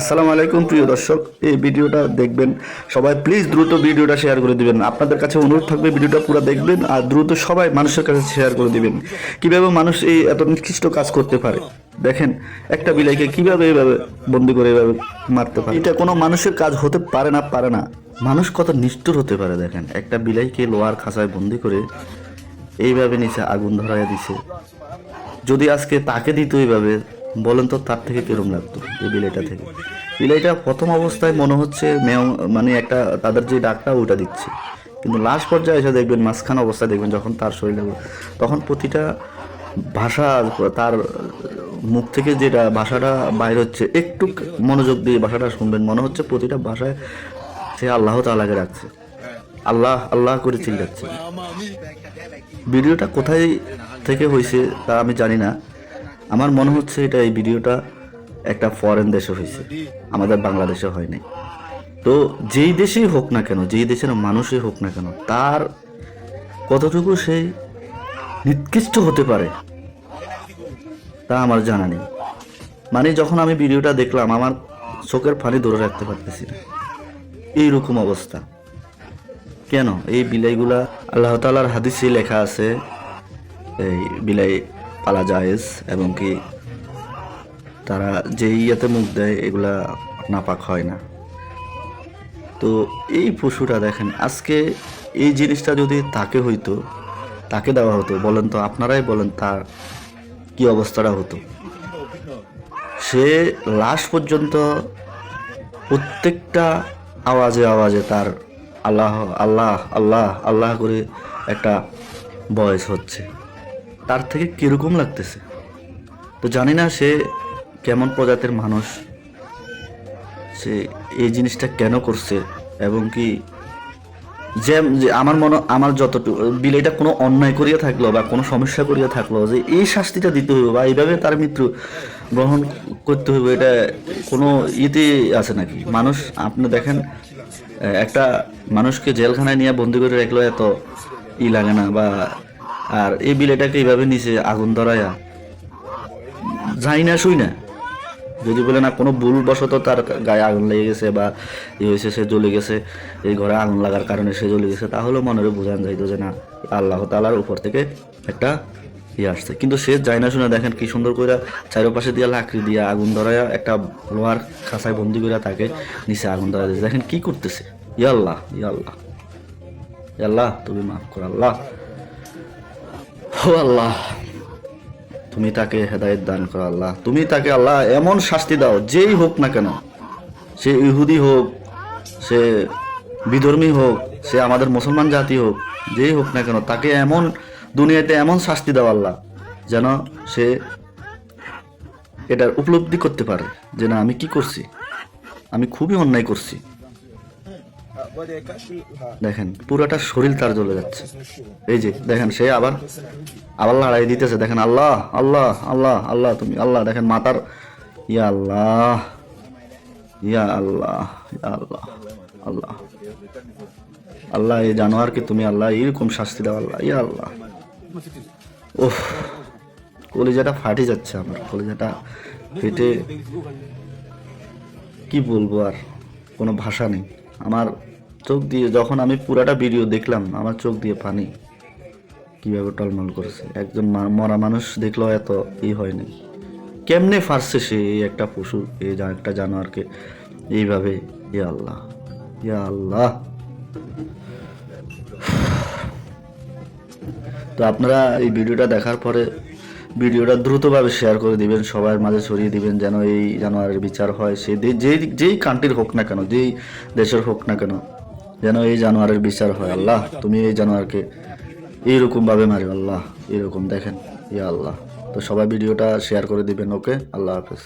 আসসালামু আলাইকুম প্রিয় দর্শক, এই ভিডিওটা দেখবেন। সবাই প্লিজ দ্রুত ভিডিওটা শেয়ার করে দিবেন। আপনাদের কাছে অনুরোধ থাকবে ভিডিওটা পুরো দেখবেন আর দ্রুত সবাই মানুষের কাছে শেয়ার করে দিবেন। কীভাবে মানুষ এই এত নিকৃষ্ট কাজ করতে পারে? দেখেন, একটা বিলাইকে কীভাবে এইভাবে বন্দি করে এইভাবে মারতে পারে? এটা কোনো মানুষের কাজ হতে পারে না পারে না। মানুষ কত নিষ্ঠুর হতে পারে, দেখেন। একটা বিলাইকে লোহার খাঁচায় বন্দি করে এইভাবে নিচে আগুন ধরাইয়া দিছে। যদি আজকে তাকে দিত এইভাবে বলেন তো, তার থেকে কিরম লাগতো, এই বিলাইটা থেকে? বিলাইটা প্রথম অবস্থায় মনে হচ্ছে মেয় মানে একটা, তাদের যে ডাকটা ওটা দিচ্ছে। কিন্তু লাস্ট পর্যায়ে এসে দেখবেন, মাঝখানে অবস্থায় দেখবেন যখন তার শরীরে তখন প্রতিটা ভাষা তার মুখ থেকে যেটা ভাষাটা বাইর হচ্ছে, একটু মনোযোগ দিয়ে ভাষাটা শুনবেন। মনে হচ্ছে প্রতিটা ভাষায় সে আল্লাহ তালাকে রাখছে আল্লাহ আল্লাহ করে চিল্লাচ্ছে। ভিডিওটা কোথায় থেকে হয়েছে তা আমি জানি না। আমার মনে হচ্ছে এটা এই ভিডিওটা একটা ফরেন দেশে হয়েছে। আমাদের বাংলাদেশে হয়নি তো যেই দেশেই হোক না কেন, যেই দেশের মানুষই হোক না কেন, তার কতটুকু সে নিকৃষ্ট হতে পারে, তা আমার জানা নেই। মানে যখন আমি ভিডিওটা দেখলাম, আমার চোখের পানি ধরে রাখতে পারতেছি না। এইরকম অবস্থা। কেন? এই বিলাইগুলা আল্লাহ তালার হাদিসে লেখা আছে, এই বিলাই পালা জায়েজ এবং কি তারা যে ইয়েতে মুখ দেয়, এগুলা নাপাক হয় না। তো এই পশুটা দেখেন, আজকে এই জিনিসটা যদি তাকে হইতো, তাকে দেওয়া হতো, বলেন তো আপনারাই বলেন তার কি অবস্থাটা হতো। সে লাশ পর্যন্ত প্রত্যেকটা আওয়াজে আওয়াজে তার আল্লাহ আল্লাহ আল্লাহ আল্লাহ করে একটা বয়স হচ্ছে। তার থেকে কীরকম লাগতেছে? তো জানি না সে কেমন প্রজাতির মানুষ, সে এই জিনিসটা কেন করছে এবং কি যে আমার মনে, আমার যতটুকু বিলেটা কোনো অন্যায় করিয়া থাকল বা কোনো সমস্যা করিয়া থাকল যে এই শাস্তিটা দিতে হবে বা এইভাবে তার মৃত্যু গ্রহণ করতে হবে এটা কোনো ইতে আছে নাকি? মানুষ, আপনি দেখেন একটা মানুষকে জেলখানায় নিয়ে বন্দি করে রাখল এত ই লাগে না বা আর এই বিলেটাকে এইভাবে নিচে আগুন ধরায়া যাই না, শুই না। যদি বলে না, কোনো ভুলবশত তার গায়ে আগুন লেগে গেছে বা ইয়ে হয়েছে, সে জ্বলে গেছে, এই ঘরে আগুন লাগার কারণে সে জ্বলে গেছে, তাহলে মনের বোঝান যাইতো যে না, আল্লাহ তালার উপর থেকে একটা ইয়ে আসছে। কিন্তু সে যায় না শুনে দেখেন কি সুন্দর করে চারপাশে দিয়ে লাকড়ি দিয়ে আগুন ধরায়া একটা লোহার খাঁচায় বন্দি করে তাকে নিচে আগুন ধরা দিয়েছে দেখেন কি করতেছে। ইয়াল্লাহ ইয়াল্লাহ ইয়াল্লাহ তুমি মাফ কর, আল্লাহ। ও আল্লাহ। তুমি তাকে হেদায়েত দান করো আল্লাহ। তুমি তাকে আল্লাহ এমন শাস্তি দাও, যেই হোক না কেন। সে ইহুদি হোক, সে বিধর্মী হোক, সে আমাদের মুসলমান জাতি হোক, যেই হোক না কেন, তাকে এমন দুনিয়াতে এমন শাস্তি দাও আল্লাহ, যেন সে এটার উপলব্ধি করতে পারে যে না, আমি কি করছি? আমি খুবই অন্যায় করছি। দেখেন, পুরোটা শরীর তার জ্বলে যাচ্ছে। এই যে, দেখেন, সে আবার আবার লড়াই দিতেছে। দেখেন, আল্লাহ আল্লাহ আল্লাহ আল্লাহ, তুমি আল্লাহ, দেখেন, মাতার ইয়া আল্লাহ ইয়া আল্লাহ আল্লাহ আল্লাহ। আল্লাহ, এই জানোয়ারকে তুমি? আল্লাহ এরকম শাস্তি দাও, আল্লাহ, ইয়া আল্লাহ। ওহ কলিজাটা ফাটে যাচ্ছে আমার, কলিজাটা ফেটে কি বলব আর? কোনো ভাষা নেই। আমার চোখ দিয়ে যখন আমি পুরাটা ভিডিও দেখলাম, আমার চোখ দিয়ে পানি কীভাবে টলমল করেছে। একজন মরা মানুষ দেখলেও এত ই হয়নি। কেমনে ফারছে সে এই একটা পশু, এই একটা জানোয়ারকে? এইভাবে, ইয়া আল্লাহ ইয়া আল্লাহ। তো আপনারা এই ভিডিওটা দেখার পরে ভিডিওটা দ্রুতভাবে শেয়ার করে দিবেন, সবার মাঝে ছড়িয়ে দিবেন, যেন এই জানোয়ারের বিচার হয়। সে যেই যেই কান্ট্রির হোক না কেন, যেই দেশের হোক না কেন যেন এই জানোয়ারের বিচার হয়, আল্লাহ। তুমি এই জানোয়ারকে এইরকম ভাবে মারি, আল্লাহ। এরকম দেখেন, ইয়া আল্লাহ। তো সবাই ভিডিওটা শেয়ার করে দিবেন, ওকে? আল্লাহ হাফেজ।